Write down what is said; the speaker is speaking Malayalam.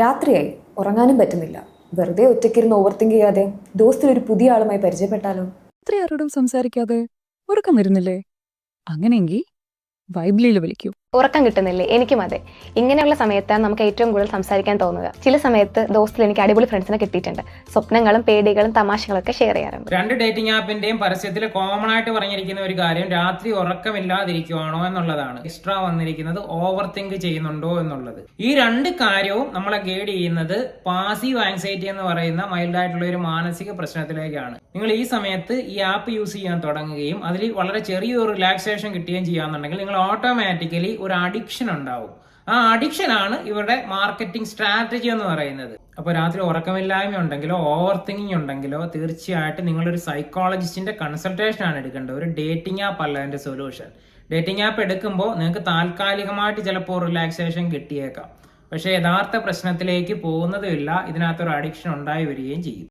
രാത്രിയായി. ഉറങ്ങാനും പറ്റുന്നില്ല. വെറുതെ ഒറ്റയ്ക്കിരുന്ന് ഓവർ തിങ്ക് ചെയ്യാതെ ദോസ്തിൽ ഒരു പുതിയ ആളുമായി പരിചയപ്പെട്ടാലോ? ഇത്ര ആരോടും സംസാരിക്കാതെ ഉറക്കം വരുന്നില്ലേ? അങ്ങനെയെങ്കിൽ വൈബ്ലിയിൽ വിളിക്കൂ. ഉറക്കം കിട്ടുന്നില്ലേ? എനിക്കും അതെ. ഇങ്ങനെയുള്ള സമയത്താണ് നമുക്ക് ഏറ്റവും കൂടുതൽ സംസാരിക്കാൻ തോന്നുക. ചില സമയത്ത് ദോസ്തിൽ എനിക്ക് അടിപൊളി ഫ്രണ്ട്സിനെ കിട്ടിയിട്ടുണ്ട്. സ്വപ്നങ്ങളും പേടികളും തമാശകളൊക്കെ ഷെയർ ചെയ്യാറുണ്ട്. രണ്ട് ഡേറ്റിംഗ് ആപ്പിന്റെയും പരസ്യത്തിൽ കോമൺ ആയിട്ട് പറഞ്ഞിരിക്കുന്ന ഒരു കാര്യം രാത്രി ഉറക്കമില്ലാതിരിക്കുവാണോ എന്നുള്ളതാണ്. എക്സ്ട്രാ വന്നിരിക്കുന്നത് ഓവർ തിങ്ക് ചെയ്യുന്നുണ്ടോ എന്നുള്ളത്. ഈ രണ്ട് കാര്യവും നമ്മളെ ഗൈഡ് ചെയ്യുന്നത് പാസീവ് ആങ്സൈറ്റി എന്ന് പറയുന്ന മൈൽഡ് ആയിട്ടുള്ള ഒരു മാനസിക പ്രശ്നത്തിലേക്കാണ്. നിങ്ങൾ ഈ സമയത്ത് ഈ ആപ്പ് യൂസ് ചെയ്യാൻ തുടങ്ങുകയും അതിൽ വളരെ ചെറിയൊരു റിലാക്സേഷൻ കിട്ടുകയും ചെയ്യാന്നുണ്ടെങ്കിൽ നിങ്ങൾ ഓട്ടോമാറ്റിക്കലി ഒരു അഡിക്ഷൻ ഉണ്ടാവും. ആ അഡിക്ഷനാണ് ഇവരുടെ മാർക്കറ്റിംഗ് സ്ട്രാറ്റജി എന്ന് പറയുന്നത്. അപ്പോൾ രാത്രി ഉറക്കമില്ലായ്മ ഉണ്ടെങ്കിലോ ഓവർ തിങ്കിങ് ഉണ്ടെങ്കിലോ തീർച്ചയായിട്ടും നിങ്ങളൊരു സൈക്കോളജിസ്റ്റിന്റെ കൺസൾട്ടേഷൻ ആണ് എടുക്കേണ്ടത്. ഒരു ഡേറ്റിംഗ് ആപ്പ് അല്ല അതിന്റെ സൊല്യൂഷൻ ഡേറ്റിംഗ് ആപ്പ് എടുക്കുമ്പോൾ നിങ്ങൾക്ക് താൽക്കാലികമായിട്ട് ചിലപ്പോൾ റിലാക്സേഷൻ കിട്ടിയേക്കാം. പക്ഷേ യഥാർത്ഥ പ്രശ്നത്തിലേക്ക് പോകുന്നതുമില്ല. ഇതിനകത്തൊരു അഡിക്ഷൻ ഉണ്ടായി വരികയും ചെയ്യും.